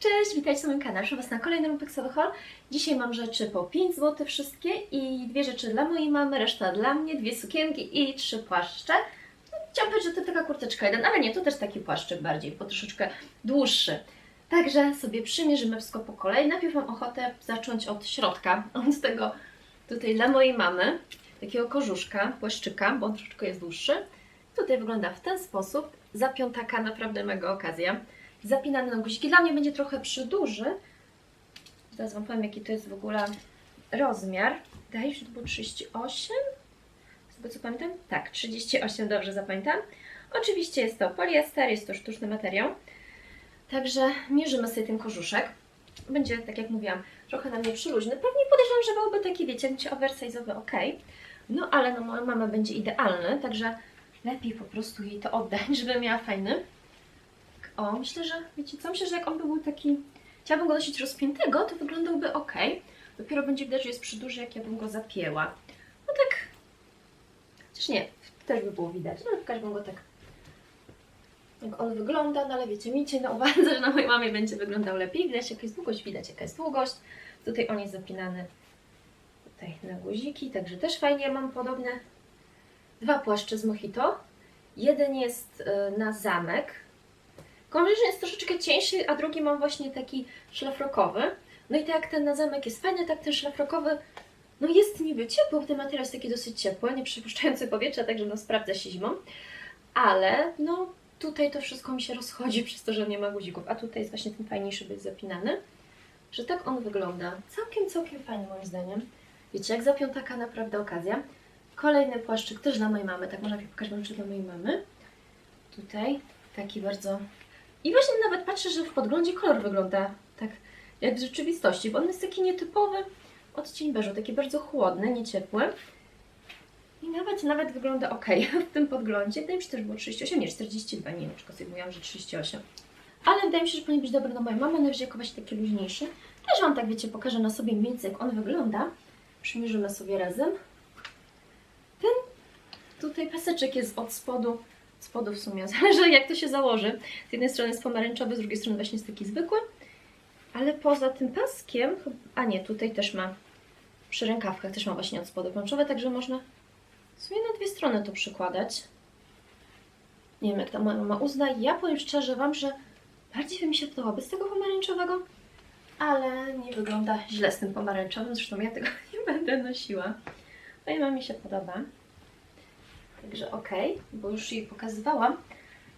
Cześć, witajcie na moim kanale. Proszę Was na kolejnym Pixel Haul. Dzisiaj mam rzeczy po 5 zł wszystkie i dwie rzeczy dla mojej mamy, reszta dla mnie, dwie sukienki i trzy płaszcze. No, Chciałam powiedzieć, że to taka kurteczka jeden, ale nie, to też taki płaszczyk bardziej, bo troszeczkę dłuższy. Także sobie przymierzymy wszystko po kolei. Najpierw mam ochotę zacząć od środka, od tego tutaj dla mojej mamy, takiego kożuszka, płaszczyka, bo on troszeczkę jest dłuższy. Tutaj wygląda w ten sposób. Zapiątaka, naprawdę mega okazja zapinany na guziki. Dla mnie będzie trochę przyduży. Zaraz Wam powiem, jaki to jest w ogóle rozmiar. Się, że to było 38. Z tego co pamiętam? Tak, 38, dobrze zapamiętam. Oczywiście jest to poliester, jest to sztuczny materiał. Także mierzymy sobie ten kożuszek. Będzie, tak jak mówiłam, trochę na mnie przyluźny. Pewnie podejrzewam, że byłby taki, wiecie, jakby oversize'owy, ok. No ale na moją mamę będzie idealny, także lepiej po prostu jej to oddać, żeby miała fajny. O, myślę, że wiecie co? Myślę, że jak on by był taki. Chciałabym go nosić rozpiętego, to wyglądałby ok. Dopiero będzie widać, że jest przyduży, jak ja bym go zapięła. No tak. Chociaż nie, też by było widać. No, pokażę go tak. Jak on wygląda, no ale wiecie, miejcie na uwadze, że na mojej mamie będzie wyglądał lepiej. Widać, jaka jest długość, widać, jaka jest długość. Tutaj on jest zapinany tutaj na guziki, także też fajnie. Mam podobne dwa płaszcze z Mojito. Jeden jest y, na zamek, Kombinezon jest troszeczkę cieńszy, a drugi mam właśnie taki szlafrokowy. No i tak jak ten na zamek jest fajny, tak ten szlafrokowy no jest niby ciepły, ten materiał jest taki dosyć ciepły, nie przypuszczający powietrza, także no sprawdza się zimą. Ale no tutaj to wszystko mi się rozchodzi przez to, że nie ma guzików, a tutaj jest właśnie ten fajniejszy być zapinany. Że tak on wygląda. Całkiem, całkiem fajny moim zdaniem. Wiecie, jak zapiątaka naprawdę okazja. Kolejny płaszczyk też dla mojej mamy, tak można pokażę wam, czy dla mojej mamy. Tutaj taki bardzo i właśnie nawet patrzę, że w podglądzie kolor wygląda tak jak w rzeczywistości, bo on jest taki nietypowy odcień beżu, taki bardzo chłodny, nieciepły. I nawet, nawet wygląda ok w tym podglądzie. Wydaje mi się, że też było 38, nie 42, nie wiem, czy mówiłam, że 38. Ale wydaje mi się, że powinien być dobry na moją mamę, najwyżej jako właśnie taki luźniejszy. Też Wam tak, wiecie, pokażę na sobie mniej więcej, jak on wygląda. Przymierzymy sobie razem. Ten tutaj paseczek jest od spodu spodu w sumie, zależy jak to się założy. Z jednej strony jest pomarańczowy, z drugiej strony właśnie jest taki zwykły. Ale poza tym paskiem, a nie, tutaj też ma przy rękawkach też ma właśnie od spodu pomarańczowe, także można w sumie na dwie strony to przykładać. Nie wiem jak ta moja mama uzna. Ja powiem szczerze Wam, że bardziej by mi się podoba bez tego pomarańczowego, ale nie wygląda źle z tym pomarańczowym, zresztą ja tego nie będę nosiła. Mojej mamie się podoba. Także ok, bo już jej pokazywałam.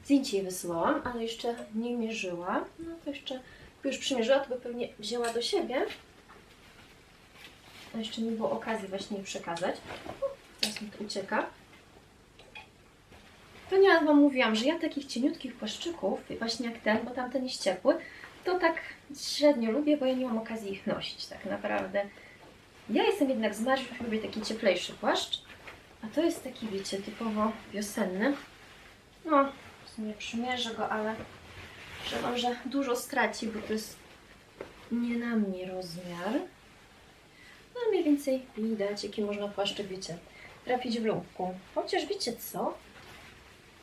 Zdjęcie jej wysyłałam, ale jeszcze nie mierzyła. No to jeszcze, jakby już przymierzyła, to by pewnie wzięła do siebie. A jeszcze nie było okazji właśnie jej przekazać. Teraz mi to ucieka. Ponieważ Wam mówiłam, że ja takich cieniutkich płaszczyków, właśnie jak ten, bo tamten jest ciepły, to tak średnio lubię, bo ja nie mam okazji ich nosić tak naprawdę. Ja jestem jednak z Marzów, lubię taki cieplejszy płaszcz. A to jest taki, wiecie, typowo wiosenny. No, w sumie przymierzę go, ale że że dużo straci, bo to jest nie na mnie rozmiar. No, mniej więcej widać, jaki można płaszczyk, wiecie, trafić w lumpku. Chociaż wiecie co?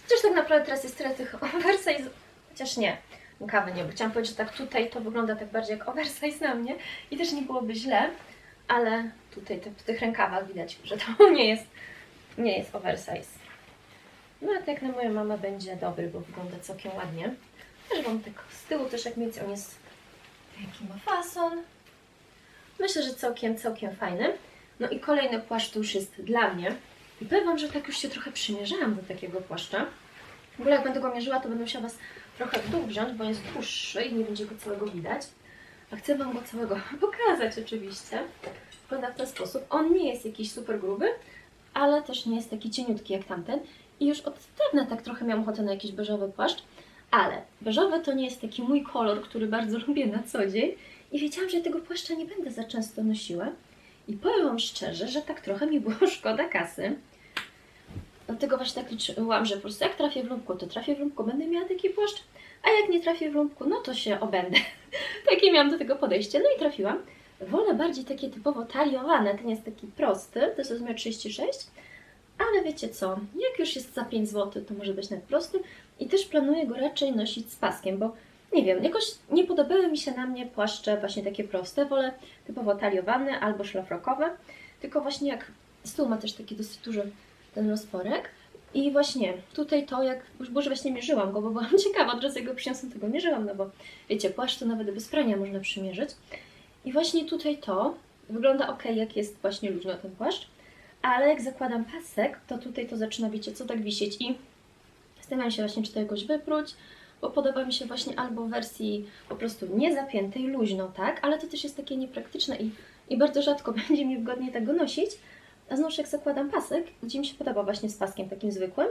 Chociaż tak naprawdę teraz jest tyle tych oversize, chociaż nie, kawy nie, bo chciałam powiedzieć, że tak tutaj to wygląda tak bardziej jak oversize na mnie i też nie byłoby źle, ale tutaj w tych rękawach widać, że to nie jest nie jest oversize. No ale jak na moją mamę będzie dobry, bo wygląda całkiem ładnie. Też Wam tak z tyłu też jak mieć, on jest jaki ma fason. Myślę, że całkiem, całkiem fajny. No i kolejny płaszcz to już jest dla mnie. I powiem Wam, że tak już się trochę przymierzałam do takiego płaszcza. W ogóle jak będę go mierzyła, to będę musiała Was trochę w dół wziąć, bo jest dłuższy i nie będzie go całego widać. A chcę Wam go całego pokazać oczywiście. Wygląda w ten sposób. On nie jest jakiś super gruby, ale też nie jest taki cieniutki jak tamten. I już od dawna tak trochę miałam ochotę na jakiś beżowy płaszcz, ale beżowy to nie jest taki mój kolor, który bardzo lubię na co dzień. I wiedziałam, że tego płaszcza nie będę za często nosiła. I powiem Wam szczerze, że tak trochę mi było szkoda kasy. Dlatego właśnie tak liczyłam, że po prostu jak trafię w lumpku, to trafię w lumpku, będę miała taki płaszcz, a jak nie trafię w lumpku, no to się obędę. Takie miałam do tego podejście, no i trafiłam. Wolę bardziej takie typowo taliowane, ten jest taki prosty, to jest rozmiar 36, ale wiecie co, jak już jest za 5 zł, to może być nawet prosty i też planuję go raczej nosić z paskiem, bo nie wiem, jakoś nie podobały mi się na mnie płaszcze właśnie takie proste, wolę typowo taliowane albo szlafrokowe, tylko właśnie jak tyłu ma też taki dosyć duży ten rozporek i właśnie tutaj to, jak już już właśnie mierzyłam go, bo byłam ciekawa, od razu jak go przyniosłam, tego mierzyłam, no bo wiecie, płaszcz to nawet bez prania można przymierzyć. I właśnie tutaj to wygląda ok, jak jest właśnie luźno ten płaszcz, ale jak zakładam pasek, to tutaj to zaczyna, wiecie, co tak wisieć i zastanawiam się właśnie, czy to jakoś wypróć, bo podoba mi się właśnie albo w wersji po prostu niezapiętej, luźno, tak, ale to też jest takie niepraktyczne i, i bardzo rzadko będzie mi wygodnie tego nosić. A znowuż jak zakładam pasek, gdzie mi się podoba właśnie z paskiem takim zwykłym,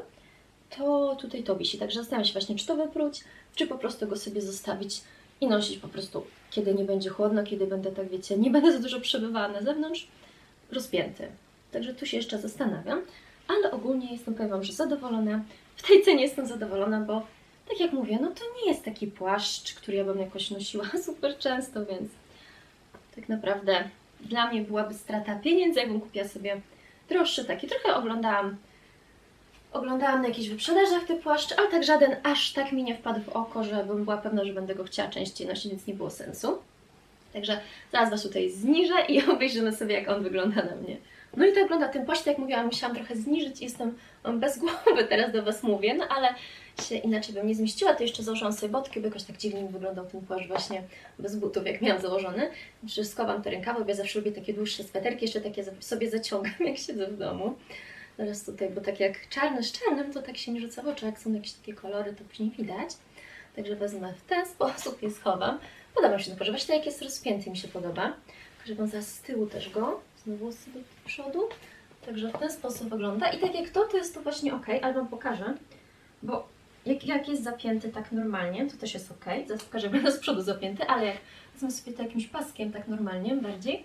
to tutaj to wisi. Także zastanawiam się właśnie, czy to wypróć, czy po prostu go sobie zostawić i nosić po prostu, kiedy nie będzie chłodno, kiedy będę, tak wiecie, nie będę za dużo przebywała na zewnątrz, rozpięty. Także tu się jeszcze zastanawiam, ale ogólnie jestem, powiem Wam, że zadowolona. W tej cenie jestem zadowolona, bo tak jak mówię, no to nie jest taki płaszcz, który ja bym jakoś nosiła super często, więc tak naprawdę dla mnie byłaby strata pieniędzy, jakbym kupiła sobie droższy taki. Trochę oglądałam, oglądałam na jakichś wyprzedażach te płaszcze, ale tak żaden aż tak mi nie wpadł w oko, żebym była pewna, że będę go chciała częściej nosić, więc nie było sensu. Także zaraz Was tutaj zniżę i obejrzymy sobie, jak on wygląda na mnie. No i tak wygląda ten płaszcz, jak mówiłam, musiałam trochę zniżyć jestem bez głowy teraz do Was mówię, no ale się inaczej bym nie zmieściła, to jeszcze założyłam sobie botki, bo jakoś tak dziwnie mi wyglądał ten płaszcz właśnie bez butów, jak miałam założony. Znaczy skowam te rękawy, bo ja zawsze lubię takie dłuższe sweterki, jeszcze takie sobie zaciągam, jak siedzę w domu. Teraz tutaj, bo tak jak czarny z czarnym, to tak się nie rzuca w oczy, jak są jakieś takie kolory, to później widać. Także wezmę w ten sposób i schowam. Podoba mi się to, że właśnie jak jest rozpięty mi się podoba. Także mam zaraz z tyłu też go, znowu z do przodu. Także w ten sposób wygląda. I tak jak to, to jest to właśnie ok, Wam pokażę, bo jak, jak jest zapięty tak normalnie, to też jest ok. Zaraz pokażę, jak z przodu zapięty, ale jak wezmę sobie to jakimś paskiem tak normalnie, bardziej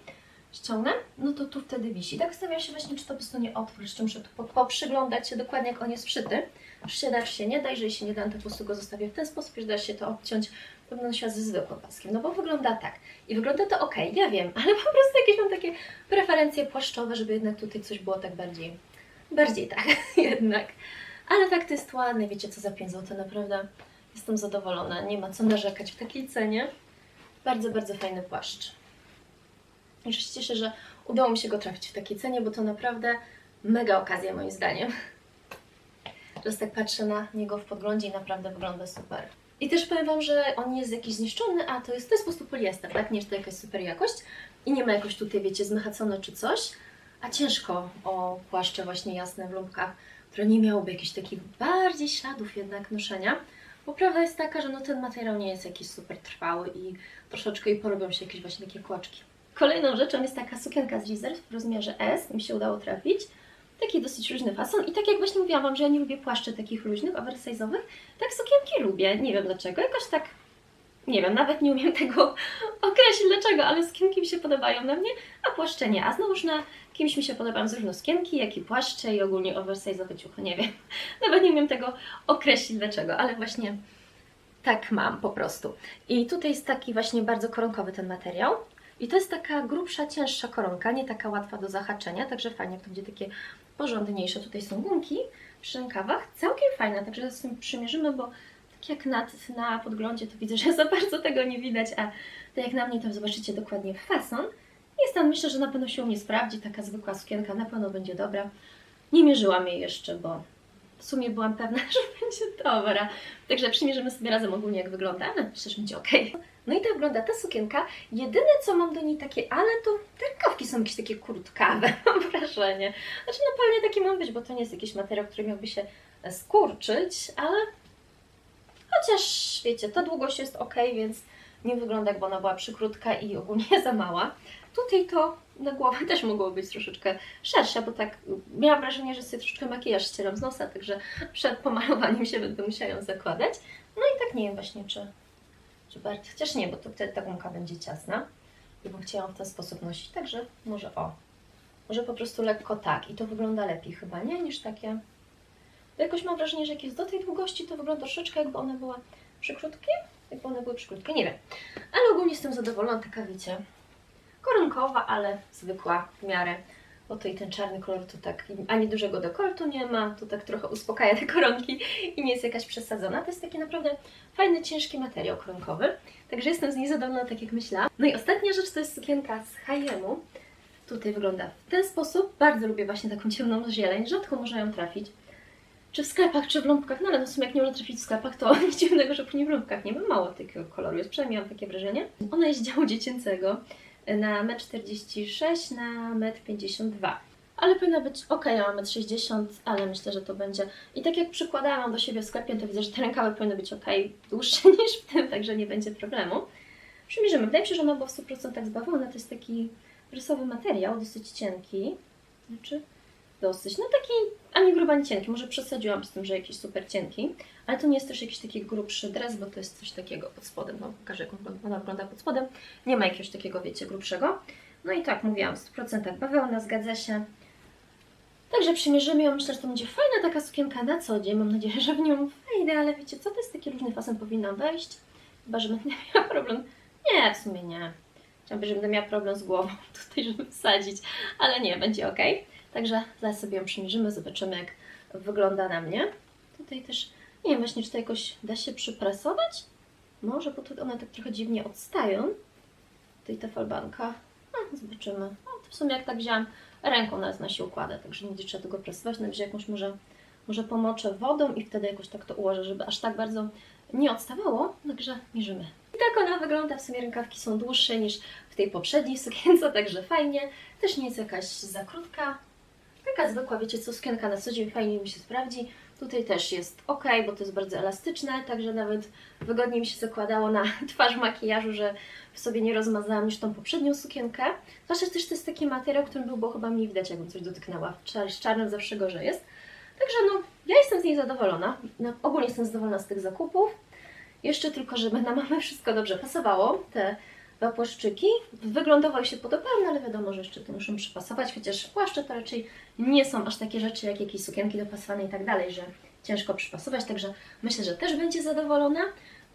ściągnę, no to tu wtedy wisi. Tak zastanawiam się właśnie, czy to po prostu nie otwórz, czy muszę tu po- poprzyglądać się dokładnie, jak on jest wszyty. Czy się da, się nie da. Jeżeli się nie da, to po prostu go zostawię w ten sposób, że da się to obciąć, będę nosiła ze zwykłym paskiem. No bo wygląda tak. I wygląda to ok, ja wiem, ale po prostu jakieś mam takie preferencje płaszczowe, żeby jednak tutaj coś było tak bardziej, bardziej tak jednak. Ale tak to jest ładne, wiecie co za 5 zł, naprawdę jestem zadowolona. Nie ma co narzekać w takiej cenie. Bardzo, bardzo fajny płaszcz. Już się cieszę, że udało mi się go trafić w takiej cenie, bo to naprawdę mega okazja moim zdaniem. Teraz tak patrzę na niego w podglądzie i naprawdę wygląda super. I też powiem Wam, że on nie jest jakiś zniszczony, a to jest, to jest po prostu poliester, tak? Nie jest to jakaś super jakość i nie ma jakoś tutaj, wiecie, zmechacone czy coś, a ciężko o płaszcze właśnie jasne w lumpkach, które nie miałoby jakichś takich bardziej śladów jednak noszenia. Bo prawda jest taka, że no ten materiał nie jest jakiś super trwały i troszeczkę i porobią się jakieś właśnie takie kłaczki. Kolejną rzeczą jest taka sukienka z Reserve w rozmiarze S, mi się udało trafić. Taki dosyć luźny fason i tak jak właśnie mówiłam Wam, że ja nie lubię płaszczy takich luźnych, oversize'owych, tak sukienki lubię, nie wiem dlaczego, jakoś tak, nie wiem, nawet nie umiem tego określić dlaczego, ale sukienki mi się podobają na mnie, a płaszcze nie, a znowuż na kimś mi się podobają zarówno sukienki, jak i płaszcze i ogólnie oversize'owe ciuchy, nie wiem, nawet nie umiem tego określić dlaczego, ale właśnie tak mam po prostu. I tutaj jest taki właśnie bardzo koronkowy ten materiał. I to jest taka grubsza, cięższa koronka, nie taka łatwa do zahaczenia, także fajnie, to będzie takie porządniejsze. Tutaj są gumki przy rękawach, całkiem fajne, także z tym przymierzymy, bo tak jak na, na podglądzie to widzę, że za bardzo tego nie widać, a tak jak na mnie to zobaczycie dokładnie fason. Jest tam, myślę, że na pewno się u mnie sprawdzi, taka zwykła sukienka na pewno będzie dobra. Nie mierzyłam jej jeszcze, bo w sumie byłam pewna, że będzie dobra. Także przymierzymy sobie razem ogólnie jak wygląda, ale myślę, że będzie ok. No i tak wygląda ta sukienka. Jedyne co mam do niej takie, ale to te rękawki są jakieś takie kurtkawe, mam wrażenie. Znaczy no pewnie takie mam być, bo to nie jest jakiś materiał, który miałby się e, skurczyć, ale chociaż wiecie, ta długość jest ok, więc nie wygląda jakby ona była przykrótka i ogólnie za mała. Tutaj to na głowę też mogło być troszeczkę szersze, bo tak miałam wrażenie, że sobie troszeczkę makijaż ścieram z nosa, także przed pomalowaniem się będę musiała ją zakładać. No i tak nie wiem właśnie, czy, czy bardziej, chociaż nie, bo to wtedy ta gumka będzie ciasna. I bym chciała w ten sposób nosić, także może o, może po prostu lekko tak. I to wygląda lepiej chyba, nie, niż takie, bo jakoś mam wrażenie, że jak jest do tej długości, to wygląda troszeczkę jakby one były przykrótkie, jakby one były przykrótkie, nie wiem, ale ogólnie jestem zadowolona, taka wiecie, koronkowa, ale zwykła w miarę, to i ten czarny kolor to tak ani dużego dekoltu nie ma, to tak trochę uspokaja te koronki i nie jest jakaś przesadzona. To jest taki naprawdę fajny, ciężki materiał koronkowy, także jestem z niej zadowolona, tak jak myślałam. No i ostatnia rzecz to jest sukienka z H&M-u. Tutaj wygląda w ten sposób. Bardzo lubię właśnie taką ciemną zieleń, rzadko można ją trafić. Czy w sklepach, czy w lumpkach, no ale no w sumie jak nie można trafić w sklepach, to nic dziwnego, że później w lumpkach nie ma mało takiego koloru, jest przynajmniej mam takie wrażenie. Ona jest z działu dziecięcego na 1,46 m na 1,52 m. Ale powinna być ok, ja mam 1,60 m, ale myślę, że to będzie. I tak jak przykładałam do siebie w sklepie, to widzę, że te rękawy powinny być ok, dłuższe niż w tym, także nie będzie problemu. Przymierzymy. Wydaje mi się, że ona była w 100% z bawełny. To jest taki rysowy materiał, dosyć cienki. Znaczy, dosyć. No taki ani gruby, ani cienki. Może przesadziłam z tym, że jakiś super cienki. Ale to nie jest też jakiś taki grubszy dres, bo to jest coś takiego pod spodem. No, pokażę, jak ona wygląda pod spodem. Nie ma jakiegoś takiego, wiecie, grubszego. No i tak, mówiłam, w 100% bawełna, zgadza się. Także przymierzymy ją. Myślę, że to będzie fajna taka sukienka na co dzień. Mam nadzieję, że w nią wejdę, ale wiecie co, to jest taki różny fason powinna wejść. Chyba, że będę miała problem. Nie, w sumie nie. Chciałabym, że będę miała problem z głową tutaj, żeby wsadzić, ale nie, będzie ok. Także zaraz sobie ją przymierzymy, zobaczymy jak wygląda na mnie. Tutaj też, nie wiem właśnie, czy to jakoś da się przypresować? Może, bo tu one tak trochę dziwnie odstają. Tutaj ta falbanka. No, zobaczymy. No, to w sumie jak tak wzięłam, ręką na się układa, także nie będzie trzeba tego presować. Nawet jakąś może, może pomoczę wodą i wtedy jakoś tak to ułożę, żeby aż tak bardzo nie odstawało. Także mierzymy. I tak ona wygląda. W sumie rękawki są dłuższe niż w tej poprzedniej sukience, także fajnie. Też nie jest jakaś za krótka. Taka zwykła, wiecie co, sukienka na co dzień fajnie mi się sprawdzi. Tutaj też jest ok, bo to jest bardzo elastyczne, także nawet wygodniej mi się zakładało na twarz makijażu, że sobie nie rozmazałam niż tą poprzednią sukienkę. Zwłaszcza też to jest taki materiał, którym był, bo chyba mniej widać, jakbym coś dotknęła. Czar- Z czarnym zawsze gorzej jest. Także no, ja jestem z niej zadowolona. No, ogólnie jestem zadowolona z tych zakupów. Jeszcze tylko, żeby na mamę wszystko dobrze pasowało. Te płaszczyki. Wyglądowo się podobały, ale wiadomo, że jeszcze to muszą przypasować, chociaż płaszcze to raczej nie są aż takie rzeczy jak jakieś sukienki dopasowane i tak dalej, że ciężko przypasować, także myślę, że też będzie zadowolona.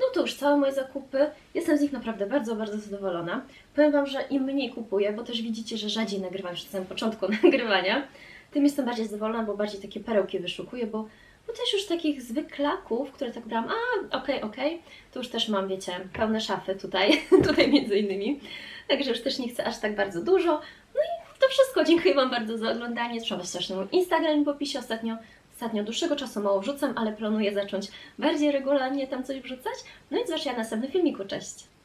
No to już całe moje zakupy. Jestem z nich naprawdę bardzo, bardzo zadowolona. Powiem Wam, że im mniej kupuję, bo też widzicie, że rzadziej nagrywam już na samym początku nagrywania, tym jestem bardziej zadowolona, bo bardziej takie perełki wyszukuję, bo bo też już takich zwyklaków, które tak brałam, a okej, okej, to już też mam, wiecie, pełne szafy tutaj, tutaj między innymi, także już też nie chcę aż tak bardzo dużo. No i to wszystko, dziękuję Wam bardzo za oglądanie, trzeba strasznie mój Instagram w opisie, ostatnio, ostatnio dłuższego czasu mało wrzucam, ale planuję zacząć bardziej regularnie tam coś wrzucać, no i zobaczcie na następnym filmiku, cześć!